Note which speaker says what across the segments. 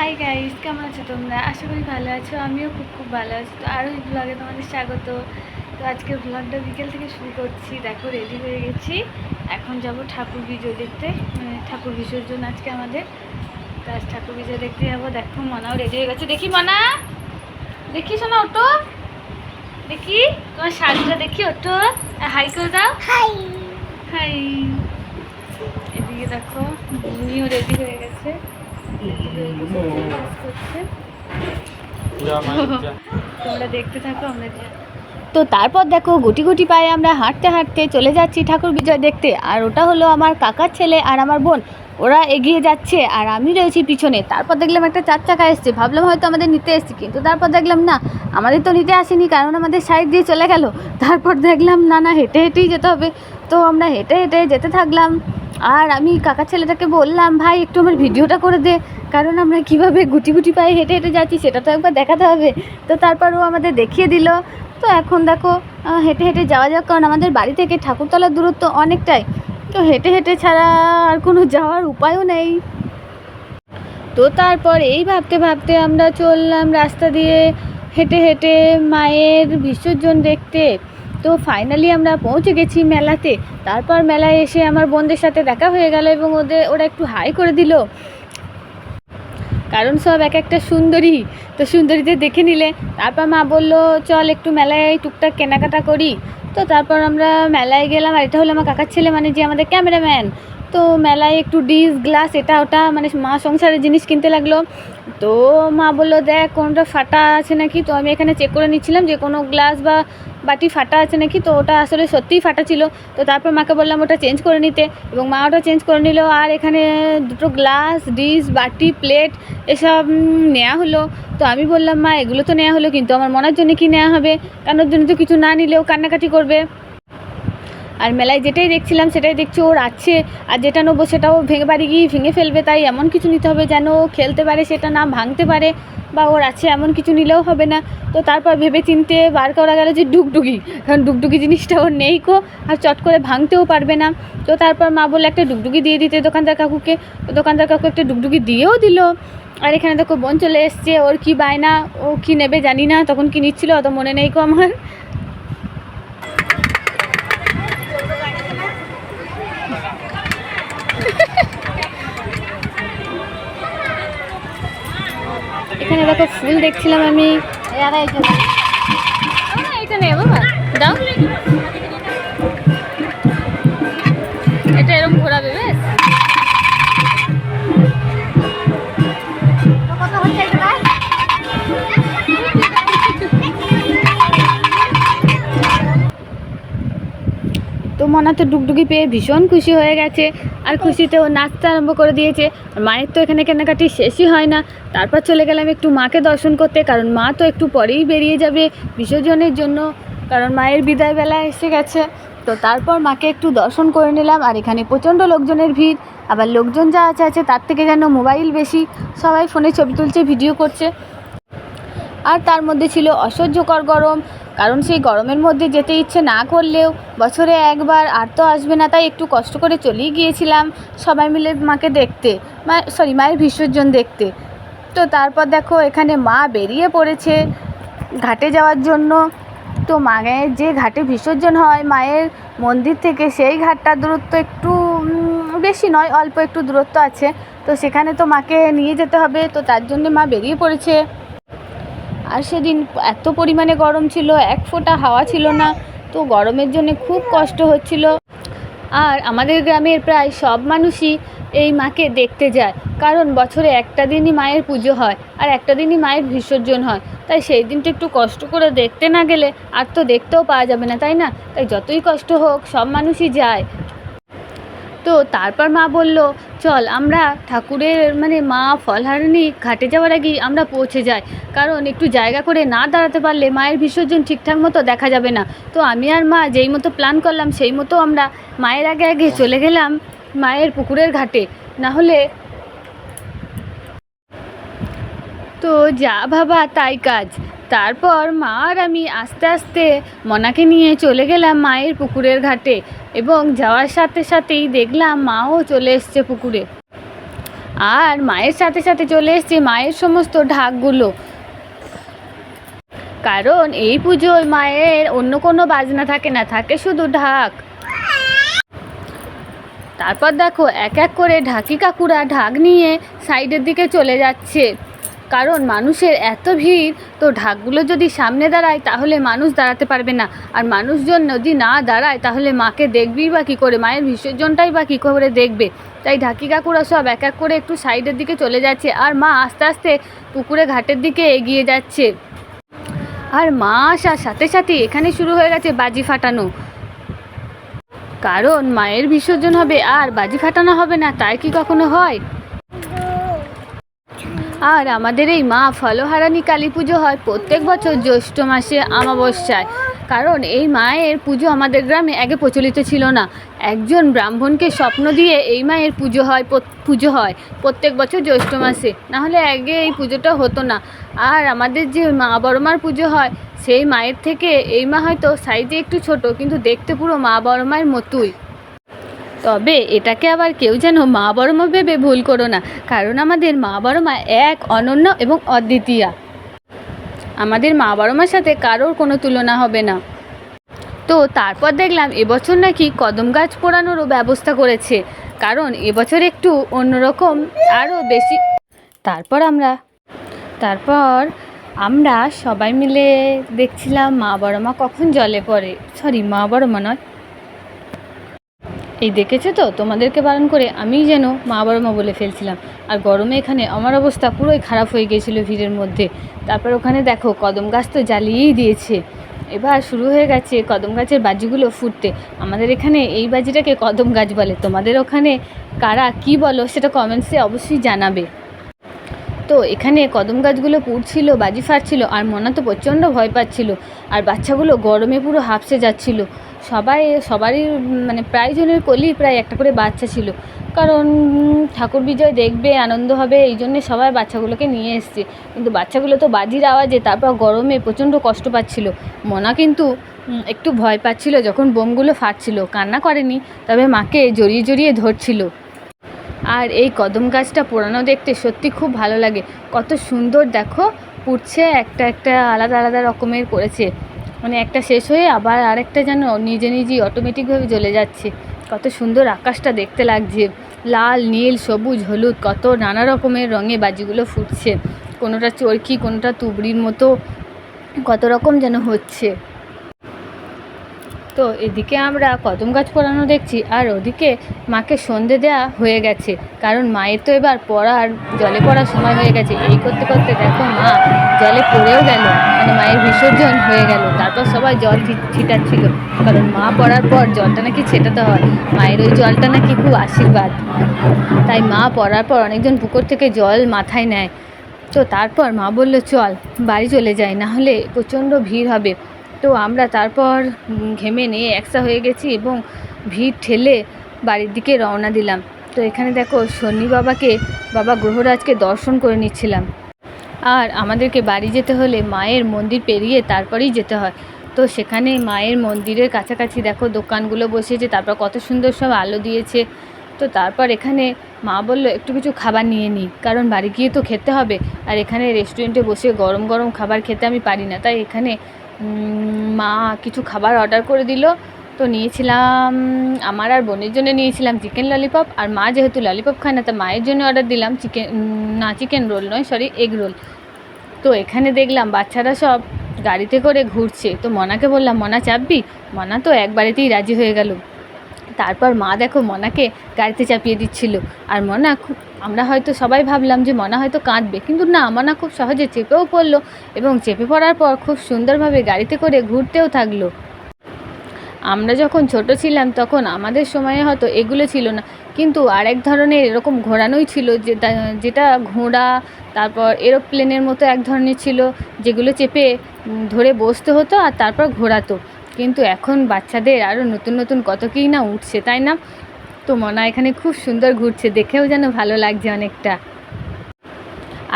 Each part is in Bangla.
Speaker 1: হাই গাইস কেমন আছো তোমরা? আশা করি ভালো আছো। আমিও খুব খুব ভালো আছি। তো আরও এই ব্লগে তোমাদের স্বাগত। তো আজকে ব্লগটা বিকেল থেকে শুরু করছি। দেখো রেডি হয়ে গেছি। এখন যাব ঠাকুর বিজয় দেখতে। মানে ঠাকুর বিসর্জন আজকে আমাদের। তো আজ ঠাকুর বিজয় দেখতে যাব। দেখো মনাও রেডি হয়ে গেছে। দেখি মনা! দেখি শোনা ওটো দেখি তোমার শাড়িটা দেখি ওটো হাই করে দাও।
Speaker 2: হাই
Speaker 1: হাই এদিকে দেখো উনিও রেডি হয়ে গেছে।
Speaker 3: তো তারপর দেখো, গুটি গুটি পায়ে আমরা হাঁটতে হাঁটতে চলে যাচ্ছি ঠাকুর বিজয় দেখতে। আর ওটা হলো আমার কাকার ছেলে আর আমার বোন। ওরা এগিয়ে যাচ্ছে আর আমি রয়েছি পিছনে। তারপর দেখলাম একটা চার চাকা এসছে। ভাবলাম হয়তো আমাদের নিতে এসছে, কিন্তু তারপর দেখলাম না, আমাদের তো নিতে আসেনি, কারণ আমাদের সাইড দিয়ে চলে গেল। তারপর দেখলাম, না না, হেঁটে হেঁটেই যেতে হবে। তো আমরা হেঁটে হেঁটে যেতে থাকলাম। আর আমি কাকা ছেলেটাকে বললাম, ভাই, একটু আমার ভিডিওটা করে দে। কারণ আমরা কীভাবে গুটি গুটি পায়ে হেঁটে হেঁটে যাচ্ছি সেটা তো একবার দেখাতে হবে। তো তারপর ও আমাদের দেখিয়ে দিল। তো এখন দেখো হেঁটে হেঁটে যাওয়া যাক, কারণ আমাদের বাড়ি থেকে ঠাকুরতলার দূরত্ব অনেকটাই। তো হেঁটে হেঁটে ছাড়া আর কোনো যাওয়ার উপায়ও নেই। তো তারপর এই ভাবতে ভাবতে আমরা চললাম রাস্তা দিয়ে হেঁটে হেঁটে মায়ের বিসর্জন দেখতে। তো ফাইনালি আমরা পৌঁছে গেছি মেলাতে। তারপর মেলায় এসে আমার বোনদের সাথে দেখা হয়ে গেল এবং ওদের ওরা একটু হাই করে দিল। কারণ সব এক একটা সুন্দরী। তো সুন্দরীদের দেখে নিলে। তারপর মা বলল, চল একটু মেলায় টুকটাক কেনাকাটা করি। তো তারপর আমরা মেলায় গেলাম। আর এটা হলো আমার কাকার ছেলে মানে যে আমাদের ক্যামেরাম্যান। তো মেলায় একটু ডিস গ্লাস, এটা, ওটা মানে মা সংসারের জিনিস কিনতে লাগল। তো মা বলল, দেখ, কোনটা ফাটা আছে নাকি? তো আমি এখানে চেক করে নিচ্ছিলাম যে কোনো গ্লাস বা বাটি ফাটা আছে নাকি? তো ওটা আসলে সত্যিই ফাটা ছিল। তো তারপর মাকে বললাম, ওটা চেঞ্জ করে নিতে। এবং মা ওটা চেঞ্জ করে নিল। আর এখানে দুটো গ্লাস ডিশ বাটি প্লেট এসব নেওয়া হলো। তো আমি বললাম, মা, এগুলো তো নেওয়া হলো, কিন্তু আমার মনের জন্য কি নেওয়া হবে? কেন জন্য তো কিছু না নিলেও কান্নাকাটি করবে। আর মেলায় যেটাই দেখছিলাম সেটাই দেখছি, ওর আছে। আর যেটা নেব সেটাও ভেঙে বাড়ি গিয়ে ভেঙে ফেলবে, তাই এমন কিছু নিতে হবে যেন ও খেলতে পারে, সেটা না ভাঙতে পারে, বা ওর আছে এমন কিছু নিলেও হবে না। তো তারপর ভেবে চিনতে বার করা গেল যে ডুগডুগি, কারণ ডুগডুগি জিনিসটা ওর নেই কো আর চট করে ভাঙতেও পারবে না। তো তারপর মা বললে, একটা ডুগডুগি দিয়ে দিতে দোকানদার কাকুকে। তো দোকানদার কাকু একটা ডুগডুগি দিয়েও দিল। আর এখানে দেখো বোন চলে এসছে, ওর কি বায়না, ও কি নেবে জানি না, তখন কি নিচ্ছিল অত মনে নেই কো আমার। এখানে দেখো ফুল দেখছিলাম আমি। এটা নেই বাবা দাও। এটা এরকম ঘোরাবে বেশ। তো মনা তো ডুগডুগি পেয়ে ভীষণ খুশি হয়ে গেছে। আর খুশিতে ও নাচতে আরম্ভ করে দিয়েছে। মায়ের তো এখানে কেনাকাটি শেষই হয় না। তারপর চলে গেলাম একটু মাকে দর্শন করতে, কারণ মা তো একটু পরেই বেরিয়ে যাবে বিসর্জনের জন্য। কারণ মায়ের বিদায় বেলা এসে গেছে। তো তারপর মাকে একটু দর্শন করে নিলাম। আর এখানে প্রচণ্ড লোকজনের ভিড়। আবার লোকজন যা আছে আছে, তার থেকে যেন মোবাইল বেশি। সবাই ফোনে ছবি তুলছে, ভিডিও করছে। আর তার মধ্যে ছিল অসহ্যকর গরম। কারণ সেই গরমের মধ্যে যেতে ইচ্ছে না করলেও বছরে একবার আর তো আসবে না, তাই একটু কষ্ট করে চলেই গিয়েছিলাম সবাই মিলে মাকে দেখতে, মা সরি মায়ের বিসর্জন দেখতে। তো তারপর দেখো এখানে মা বেরিয়ে পড়েছে ঘাটে যাওয়ার জন্য। তো মায়ের যে ঘাটে বিসর্জন হয়, মায়ের মন্দির থেকে সেই ঘাটটার দূরত্ব একটু বেশি নয়, অল্প একটু দূরত্ব আছে। তো সেখানে তো মাকে নিয়ে যেতে হবে, তো তার জন্য মা বেরিয়ে পড়েছে। আর সেদিন এত পরিমাণে গরম ছিল, এক ফোঁটা হাওয়া ছিল না, তো গরমের জন্য খুব কষ্ট হচ্ছিল। আর আমাদের গ্রামের প্রায় সব মানুষই এই মাকে দেখতে যায়, কারণ বছরে একটা দিনই মায়ের পুজো হয় আর একটা দিনই মায়ের বিসর্জন হয়। তাই সেই দিনটা একটু কষ্ট করে দেখতে না গেলে আর তো দেখতেও পাওয়া যাবে না, তাই না? তাই যতই কষ্ট হোক, সব মানুষই যায়। তো তারপর মা বলল, চল, আমরা ঠাকুরের মানে মা ফলহারিণী ঘাটে যাওয়ার আগেই আমরা পৌঁছে যাই। কারণ একটু জায়গা করে না দাঁড়াতে পারলে মায়ের বিসর্জন ঠিকঠাক মতো দেখা যাবে না। তো আমি আর মা যেই মতো প্ল্যান করলাম, সেই মতো আমরা মায়ের আগে আগে চলে গেলাম মায়ের পুকুরের ঘাটে। না হলে তো যা ভাবা তাই কাজ। তারপর মা আর আমি আস্তে আস্তে মনাকে নিয়ে চলে গেলাম মায়ের পুকুরের ঘাটে এবং যাওয়ার সাথে সাথেই দেখলাম মাও চলে এসছে পুকুরে। আর মায়ের সাথে সাথে চলে এসছে মায়ের সমস্ত ঢাকগুলো। কারণ এই পুজোয় মায়ের অন্য কোনো বাজনা থাকে না, থাকে শুধু ঢাক। তারপর দেখো, এক এক করে ঢাকি কাকুরা ঢাক নিয়ে সাইডের দিকে চলে যাচ্ছে। কারণ মানুষের এত ভিড়, তো ঢাকগুলো যদি সামনে দাঁড়ায় তাহলে মানুষ দাঁড়াতে পারবে না। আর মানুষজন যদি না দাঁড়ায় তাহলে মাকে দেখবেই বা কী করে? মায়ের বিসর্জনটাই বা কী করে দেখবে? তাই ঢাকি কাকুরা সব এক এক করে একটু সাইডের দিকে চলে যাচ্ছে আর মা আস্তে আস্তে পুকুরে ঘাটের দিকে এগিয়ে যাচ্ছে। আর মা আসার সাথে সাথে এখানে শুরু হয়ে গেছে বাজি ফাটানো। কারণ মায়ের বিসর্জন হবে আর বাজি ফাটানো হবে না, তাই কি কখনো হয়? আর আমাদের এই মা ফলহারানি কালী পুজো হয় প্রত্যেক বছর জ্যৈষ্ঠ মাসে আমাবস্যায় কারণ এই মায়ের পুজো আমাদের গ্রামে আগে প্রচলিত ছিল না। একজন ব্রাহ্মণকে স্বপ্ন দিয়ে এই মায়ের পুজো হয় পুজো হয় প্রত্যেক বছর জ্যৈষ্ঠ মাসে। নাহলে আগে এই পুজোটা হতো না। আর আমাদের যে মা বড়মার পুজো হয়, সেই মায়ের থেকে এই মা হয়তো সাইজে একটু ছোট, কিন্তু দেখতে পুরো মা বড় মায়ের মতোই। তবে এটাকে আবার কেউ যেন মা বড় মা ভেবে ভুল করো না, কারণ আমাদের মা বড় মা এক, অনন্য এবং অদ্বিতীয়া। আমাদের মা বড় মার সাথে কারোর কোনো তুলনা হবে না। তো তারপর দেখলাম এবছর নাকি কদম গাছ পোড়ানোরও ব্যবস্থা করেছে, কারণ এবছর একটু অন্যরকম আরও বেশি। তারপর আমরা তারপর আমরা সবাই মিলে দেখছিলাম মা বড় মা কখন জলে পড়ে। সরি, মা বড় মা নয় এই দেখেছ তো? তোমাদেরকে বারণ করে আমিই যেন মা বড় মা বলে ফেলছিলাম। আর গরমে এখানে আমার অবস্থা পুরোই খারাপ হয়ে গিয়েছিল ভিড়ের মধ্যে। তারপর ওখানে দেখো, কদম গাছ তো জ্বালিয়েই দিয়েছে। এবার শুরু হয়ে গেছে কদম গাছের বাজিগুলো ফুটতে। আমাদের এখানে এই বাজিটাকে কদম গাছ বলে। তোমাদের ওখানে কারা কি বলো সেটা কমেন্টসে অবশ্যই জানাবে। তো এখানে কদম গাছগুলো পুড়ছিল, বাজি ফাটছিল, আর মনা তো প্রচণ্ড ভয় পাচ্ছিল। আর বাচ্চাগুলো গরমে পুরো হাঁপসে যাচ্ছিল। সবাই, সবারই মানে প্রায় জনের কোলেই প্রায় একটা করে বাচ্চা ছিল। কারণ ঠাকুর বিজয় দেখবে, আনন্দ হবে, এই জন্যে সবাই বাচ্চাগুলোকে নিয়ে এসছে। কিন্তু বাচ্চাগুলো তো বাজির আওয়াজে, তারপর গরমে প্রচণ্ড কষ্ট পাচ্ছিল। মনা কিন্তু একটু ভয় পাচ্ছিল যখন বোমগুলো ফাটছিল। কান্না করেনি, তবে মাকে জড়িয়ে জড়িয়ে ধরছিল। আর এই কদম গাছটা পোড়ানো দেখতে সত্যি খুব ভালো লাগে। কত সুন্দর দেখো, পুড়ছে, একটা একটা আলাদা আলাদা রকমের করেছে। মানে একটা শেষ হয়ে আবার আরেকটা যেন নিজে নিজেই অটোমেটিকভাবে জ্বলে যাচ্ছে। কত সুন্দর আকাশটা দেখতে লাগছে। লাল, নীল, সবুজ, হলুদ, কত নানা রকমের রঙে বাজিগুলো ফুটছে। কোনোটা চরকি, কোনোটা তুবড়ির মতো কত রকম যেন হচ্ছে। তো এদিকে আমরা কদম গাছ পড়ানো দেখছি আর ওদিকে মাকে সন্ধে দেওয়া হয়ে গেছে। কারণ মায়ের তো এবার পড়ার জলে পড়ার সময় হয়ে গেছে। এই করতে করতে দেখো মা জলে পড়েও গেল মানে মায়ের বিসর্জন হয়ে গেল। তারপর সবাই জল ছিটাচ্ছিল। কারণ মা পড়ার পর জলটা নাকি ছেটাতে হয়। মায়ের ওই জলটা নাকি খুব আশীর্বাদ। তাই মা পড়ার পর অনেকজন পুকুর থেকে জল মাথায় নেয়। তো তারপর মা বলল, চল, বাড়ি চলে যাই না হলে প্রচণ্ড ভিড় হবে। তো আমরা তারপর ঘেমে নিয়ে একসা হয়ে গেছি এবং ভিড় ঠেলে বাড়ির দিকে রওনা দিলাম। তো এখানে দেখো, শনি বাবাকে, বাবা গ্রহরাজকে দর্শন করে নিচ্ছিলাম। আর আমাদেরকে বাড়ি যেতে হলে মায়ের মন্দির পেরিয়ে তারপরেই যেতে হয়। তো সেখানে মায়ের মন্দিরের কাছাকাছি দেখো, দোকানগুলো বসেছে তারপর কত সুন্দর সব আলো দিয়েছে। তো তারপর এখানে মা বলল, একটু কিছু খাবার নিয়ে নিই কারণ বাড়ি গিয়ে তো খেতে হবে। আর এখানে রেস্টুরেন্টে বসে গরম গরম খাবার খেতে আমি পারি না। তাই এখানে মা কিছু খাবার অর্ডার করে দিল। তো নিয়েছিলাম, আমার আর বোনের জন্য নিয়েছিলাম চিকেন ললিপপ আর মা যেহেতু ললিপপ খায় না, তা মায়ের জন্য অর্ডার দিলাম চিকেন না চিকেন রোল নয় সরি এগ রোল তো এখানে দেখলাম বাচ্চারা সব গাড়িতে করে ঘুরছে। তো মনাকে বললাম, মনা চাপবি? মনা তো একবারেতেই রাজি হয়ে গেল। তারপর মা দেখো মনাকে গাড়িতে চাপিয়ে দিচ্ছিল। আর মনা খুব, আমরা হয়তো সবাই ভাবলাম যে মনা হয়তো কাঁদবে, কিন্তু না, মনা খুব সহজে চেপেও পড়ল এবং চেপে পড়ার পর খুব সুন্দরভাবে গাড়িতে করে ঘুরতেও থাকল। আমরা যখন ছোট ছিলাম তখন আমাদের সময়ে হয়তো এগুলো ছিল না, কিন্তু আরেক ধরনের এরকম ঘোরানোই ছিল যেটা যেটা ঘোড়া, তারপর এরোপ্লেনের মতো এক ধরনের ছিল, যেগুলো চেপে ধরে বসতে হতো আর তারপর ঘোরাতো। কিন্তু এখন বাচ্চাদের আরও নতুন নতুন কত কী না উঠছে, তাই না? তো মনা এখানে খুব সুন্দর ঘুরছে, দেখেও যেন ভালো লাগছে অনেকটা।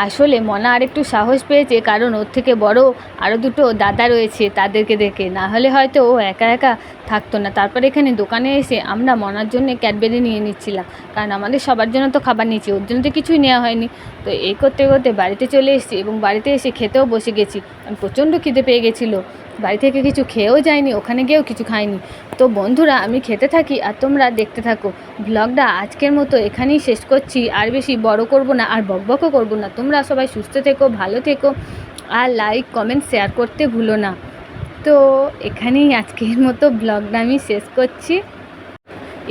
Speaker 3: আসলে মনা আর একটু সাহস পেয়েছে, কারণ ওর থেকে বড় আরও দুটো দাদা রয়েছে তাদেরকে দেখে। না হলে হয়তো ও একা একা থাকতো না। তারপর এখানে দোকানে এসে আমরা মনার জন্য ক্যাডবেরি নিয়ে নিচ্ছিলাম। কারণ আমাদের সবার জন্য তো খাবার নিয়েছি, ওর জন্য তো কিছুই নেওয়া হয়নি। তো এই করতে করতে বাড়িতে চলে এসেছি এবং বাড়িতে এসে খেতেও বসে গেছি। প্রচণ্ড খিদে পেয়ে গেছিল। বাড়ি থেকে কিছু খেয়েও যায়নি ওখানে গিয়েও কিছু খাইনি। তো বন্ধুরা, আমি খেতে থাকি আর তোমরা দেখতে থাকো। ব্লগটা আজকের মতো এখানেই শেষ করছি। আর বেশি বড় করব না, আর বকবকও করব না। তোমরা সবাই সুস্থ থেকো, ভালো থেকো। আর লাইক কমেন্ট শেয়ার করতে ভুলো না। তো এখানেই আজকের মতো ব্লগটা আমি শেষ করছি।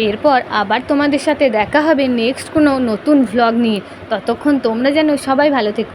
Speaker 3: এরপর আবার তোমাদের সাথে দেখা হবে নেক্সট কোনো নতুন ভ্লগ নিয়ে। ততক্ষণ তোমরা যেন সবাই ভালো থেকো।